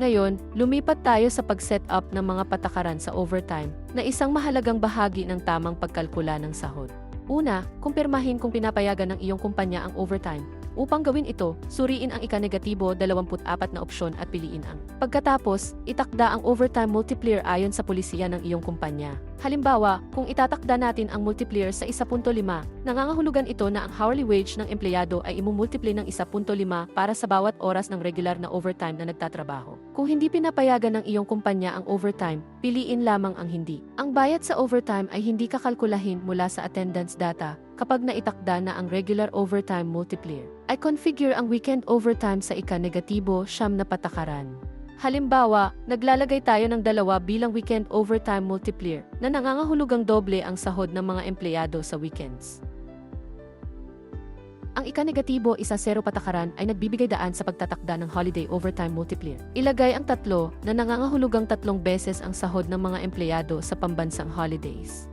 Ngayon, lumipat tayo sa pag-set up ng mga patakaran sa overtime na isang mahalagang bahagi ng tamang pagkalkula ng sahod. Una, kumpirmahin kung pinapayagan ng iyong kumpanya ang overtime. Upang gawin ito, suriin ang ika-negatibo 24 na opsyon at piliin ang. Pagkatapos, itakda ang overtime multiplier ayon sa polisiya ng iyong kumpanya. Halimbawa, kung itatakda natin ang multiplier sa 1.5, nangangahulugan ito na ang hourly wage ng empleyado ay imumultiply ng 1.5 para sa bawat oras ng regular na overtime na nagtatrabaho. Kung hindi pinapayagan ng iyong kumpanya ang overtime, piliin lamang ang hindi. Ang bayad sa overtime ay hindi kakalkulahin mula sa attendance data kapag naitakda na ang regular overtime multiplier. Ay configure ang weekend overtime sa ika-negatibo siyam na patakaran. Halimbawa, naglalagay tayo ng dalawa bilang weekend overtime multiplier na nangangahulugang doble ang sahod ng mga empleyado sa weekends. Ang ika-negatibo isa zero patakaran ay nagbibigay daan sa pagtatakda ng holiday overtime multiplier. Ilagay ang tatlo na nangangahulugang tatlong beses ang sahod ng mga empleyado sa pambansang holidays.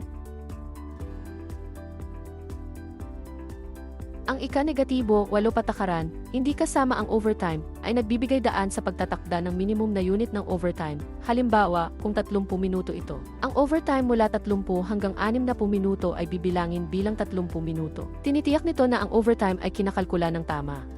Ang ika-negatibo, walo patakaran, hindi kasama ang overtime, ay nagbibigay daan sa pagtatakda ng minimum na unit ng overtime. Halimbawa, kung 30 minuto ito. Ang overtime mula 30 hanggang 60 minuto ay bibilangin bilang 30 minuto. Tinitiyak nito na ang overtime ay kinakalkula ng tama.